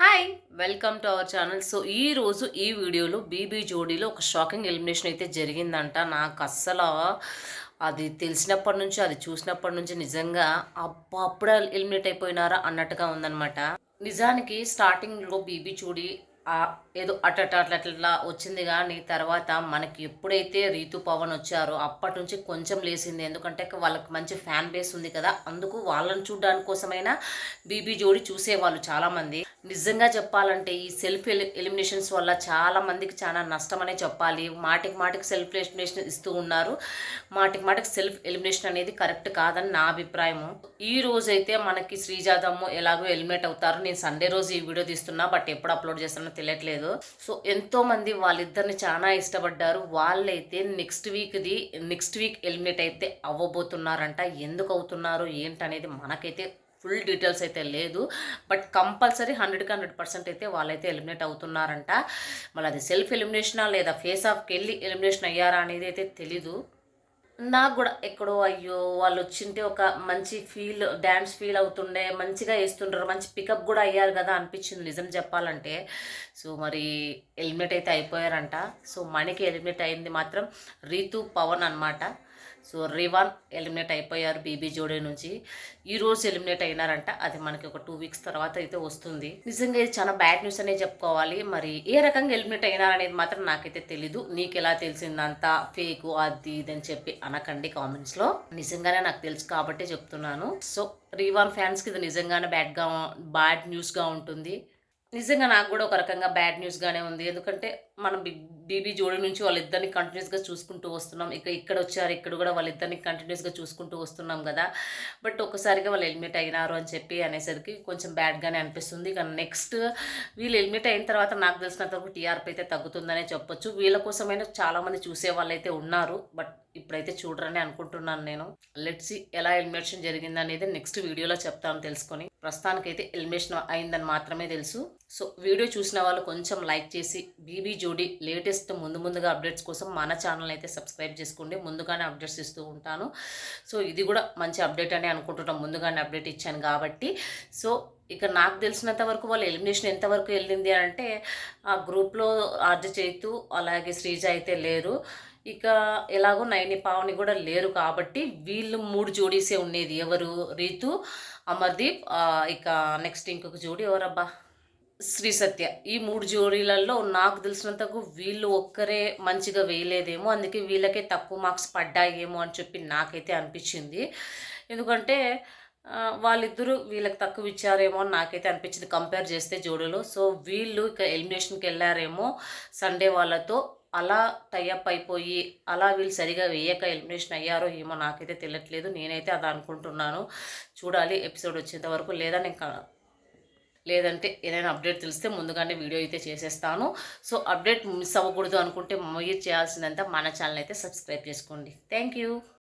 Hi welcome to our channel so ఈ రోజు ఈ వీడియోలో బీబీ జోడీలో ఒక షాకింగ్ ఎలిమినేషన్ అయితే జరిగిందంట. నాకు అస్సలు అది తెలిసినప్పటి నుంచి అది చూసినప్పటి నుంచి నిజంగా అబ్బా అప్పుడే ఎలిమినేట్ అయిపోయినారా అన్నట్టుగా ఉందన్నమాట. నిజానికి స్టార్టింగ్లో బీబీ జోడీ ఏదో అట్ట అట్లా వచ్చింది కానీ తర్వాత మనకి ఎప్పుడైతే రీతు పవన్ వచ్చారో అప్పటి నుంచి కొంచెం లేసింది ఎందుకంటే వాళ్ళకి మంచి ఫ్యాన్ బేస్ ఉంది కదా. అందుకు వాళ్ళని చూడడానికి కోసమైనా బీబీ జోడి చూసేవాళ్ళు చాలామంది. నిజంగా చెప్పాలంటే ఈ సెల్ఫ్ ఎలిమినేషన్స్ వల్ల చాలా మందికి చాలా నష్టం అనే చెప్పాలి. మాటికి మాటికి సెల్ఫ్ ఎలిమినేషన్ ఇస్తూ ఉన్నారు. మాటికి మాటికి సెల్ఫ్ ఎలిమినేషన్ అనేది కరెక్ట్ కాదని నా అభిప్రాయము. ఈ రోజైతే మనకి శ్రీజాదమ్ము ఎలాగో ఎలిమినేట్ అవుతారు. నేను సండే రోజు ఈ వీడియో తీస్తున్నా బట్ ఎప్పుడు అప్లోడ్ చేస్తాను తెలియట్లేదు. సో ఎంతో మంది వాళ్ళిద్దరిని చాలా ఇష్టపడ్డారు. వాళ్ళైతే నెక్స్ట్ వీక్ది నెక్స్ట్ వీక్ ఎలిమినేట్ అయితే అవ్వబోతున్నారంట. ఎందుకు అవుతున్నారు ఏంటనేది మనకైతే ఫుల్ డీటెయిల్స్ అయితే లేదు. బట్ కంపల్సరీ హండ్రెడ్కి హండ్రెడ్ పర్సెంట్ అయితే వాళ్ళైతే ఎలిమినేట్ అవుతున్నారంట. మళ్ళీ అది సెల్ఫ్ ఎలిమినేషనా లేదా ఫేస్ ఆఫ్కి వెళ్ళి ఎలిమినేషన్ అయ్యారా అనేది అయితే తెలీదు. నాకు కూడా ఎక్కడో అయ్యో వాళ్ళు వచ్చింటే ఒక మంచి ఫీల్ డ్యాన్స్ ఫీల్ అవుతుండే మంచిగా వేస్తుండ్రు మంచి పికప్ కూడా అయ్యారు కదా అనిపించింది నిజం చెప్పాలంటే. సో మరి ఎలిమినేట్ అయితే అయిపోయారంట. సో మనకి ఎలిమినేట్ అయింది మాత్రం రీతు పవన్ అనమాట సో రివాన్ ఎలిమినేట్ అయిపోయారు బీబీ జోడీ నుంచి. ఈ రోజు ఎలిమినేట్ అయినారంట. అది మనకి ఒక టూ వీక్స్ తర్వాత అయితే వస్తుంది. నిజంగా ఇది చాలా బ్యాడ్ న్యూస్ అనే చెప్పుకోవాలి. మరి ఏ రకంగా ఎలిమినేట్ అయినారనేది మాత్రం నాకైతే తెలీదు. నీకు ఎలా తెలిసిందంతా ఫేక్ అది ఇది అని చెప్పి అనకండి కామెంట్స్లో నిజంగానే నాకు తెలుసు కాబట్టి చెప్తున్నాను. సో రీవాన్ ఫ్యాన్స్కి ఇది నిజంగానే బ్యాడ్గా బ్యాడ్ న్యూస్గా ఉంటుంది. నిజంగా నాకు కూడా ఒక రకంగా బ్యాడ్ న్యూస్గానే ఉంది. ఎందుకంటే మనం బీబీ జోడి నుంచి వాళ్ళిద్దరిని కంటిన్యూస్గా చూసుకుంటూ వస్తున్నాం. ఇక ఇక్కడ వచ్చారు ఇక్కడ కూడా వాళ్ళిద్దరిని కంటిన్యూస్గా చూసుకుంటూ వస్తున్నాం కదా. బట్ ఒకసారిగా వాళ్ళు ఎలిమినేట్ అయినారు అని చెప్పి అనేసరికి కొంచెం బ్యాడ్గానే అనిపిస్తుంది. ఇక నెక్స్ట్ వీళ్ళు ఎలిమినేట్ అయిన తర్వాత నాకు తెలిసినంత వరకు టీఆర్పీ అయితే తగ్గుతుందనే చెప్పొచ్చు. వీళ్ళ కోసమైనా చాలామంది చూసే వాళ్ళు అయితే ఉన్నారు. బట్ ఇప్పుడైతే చూడరని అనుకుంటున్నాను నేను. లెట్స్ ఎలా ఎలిమినేషన్ జరిగింది అనేది నెక్స్ట్ వీడియోలో చెప్తాను తెలుసుకొని. ప్రస్తుతానికైతే ఎలిమినేషన్ అయిందని మాత్రమే తెలుసు. సో వీడియో చూసిన వాళ్ళు కొంచెం లైక్ చేసి బీబీ జోడీ లేటెస్ట్ ముందు ముందుగా అప్డేట్స్ కోసం మన ఛానల్ అయితే సబ్స్క్రైబ్ చేసుకోండి. ముందుగానే అప్డేట్స్ ఇస్తూ ఉంటాను. సో ఇది కూడా మంచి అప్డేట్ అని అనుకుంటున్నాం. ముందుగానే అప్డేట్ ఇచ్చాను కాబట్టి. సో ఇక నాకు తెలిసినంత వరకు వాళ్ళు ఎలిమినేషన్ ఎంతవరకు వెళ్ళింది అంటే ఆ గ్రూప్లో ఆర్జ చేతు అలాగే శ్రీజ అయితే లేరు. ఇక ఎలాగో నయని పావని కూడా లేరు కాబట్టి వీళ్ళు మూడు జోడీసే ఉండేది. ఎవరు? రీతు అమర్దీప్ ఇక నెక్స్ట్ ఇంకొక జోడీ ఎవరబ్బా? శ్రీ సత్య. ఈ మూడు జోడీలలో నాకు తెలిసినంతకు వీళ్ళు ఒక్కరే మంచిగా వేయలేదేమో అందుకే వీళ్ళకే తక్కువ మార్క్స్ పడ్డాయేమో అని చెప్పి నాకైతే అనిపించింది. ఎందుకంటే వాళ్ళిద్దరూ వీళ్ళకి తక్కువ ఇచ్చారేమో అని నాకైతే అనిపించింది. కంపేర్ చేస్తే జోడీలో. సో వీళ్ళు ఇక ఎలిమినేషన్కి వెళ్ళారేమో సండే వాళ్ళతో. అలా టైఅప్ అయిపోయి అలా వీళ్ళు సరిగా వేయక ఎలిమినేషన్ అయ్యారో ఏమో నాకైతే తెలియట్లేదు. నేనైతే అది అనుకుంటున్నాను. చూడాలి ఎపిసోడ్ వచ్చేంత వరకు లేదా నేను లేదంటే ఏదైనా అప్డేట్ తెలిస్తే ముందుగానే వీడియో అయితే చేసేస్తాను. సో అప్డేట్ మిస్ అవ్వకూడదు అనుకుంటే మీరు చేయాల్సిందంతా మన ఛానల్ అయితే సబ్స్క్రైబ్ చేసుకోండి. Thank you